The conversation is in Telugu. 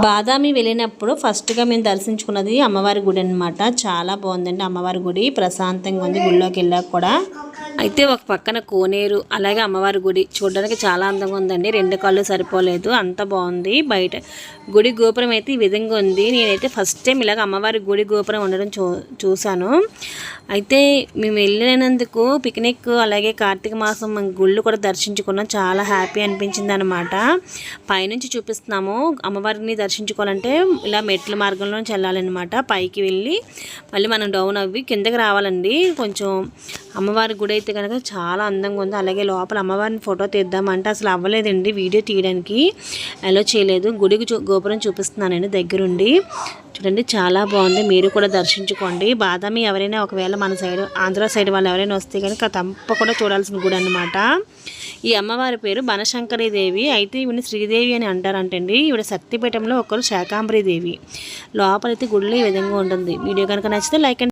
బాదామి వెళ్ళినప్పుడు ఫస్ట్గా మేము దర్శించుకున్నది అమ్మవారి గుడి అనమాట చాలా బాగుందండి అమ్మవారి గుడి. ప్రశాంతంగా ఉంది. గుడిలోకి వెళ్ళాక కూడా. అయితే ఒక పక్కన కోనేరు అలాగే అమ్మవారి గుడి చూడడానికి చాలా అందంగా ఉందండి. రెండు కళ్ళు సరిపోలేదు. అంత బాగుంది. బయట గుడి గోపురం అయితే ఈ విధంగా ఉంది. నేనైతే ఫస్ట్ టైం ఇలాగ అమ్మవారి గుడి గోపురం ఉండడం చూ చూశాను. అయితే మేము వెళ్ళినందుకు పిక్నిక్ అలాగే కార్తీక మాసం మేము గుళ్ళు కూడా దర్శించుకున్నాం. చాలా హ్యాపీ అనిపించింది అనమాట పైనుంచి చూపిస్తున్నాము. అమ్మవారిని దర్శించుకోవాలంటే ఇలా మెట్ల మార్గంలో వెళ్ళాలన్నమాట. పైకి వెళ్ళి మళ్ళీ మనం డౌన్ అవి కిందకి రావాలండి. కొంచెం అమ్మవారి గుడి అయితే కనుక చాలా అందంగా ఉంది. అలాగే లోపల అమ్మవారిని ఫోటో తీద్దామంటే అసలు అవ్వలేదండి వీడియో తీయడానికి. అలో చేయలేదు. గుడికి చూ గోపురం చూపిస్తున్నానండి దగ్గరుండి. చూడండి చాలా బాగుంది. మీరు కూడా దర్శించుకోండి. బాదామి ఎవరైనా ఒకవేళ మన సైడ్ ఆంధ్ర సైడ్ వాళ్ళు ఎవరైనా వస్తే కనుక తప్పకుండా చూడాల్సిన గుడి అనమాట ఈ అమ్మవారి పేరు బనశంకరి దేవి. అయితే ఈవిని శ్రీదేవి అని అంటారంటండి. ఈవిడ శక్తిపీఠంలో ఒకరు శాకాంబరి దేవి. లోపలైతే గుడిలో ఈ విధంగా ఉంటుంది. వీడియో కనుక నచ్చితే లైక్ అండ్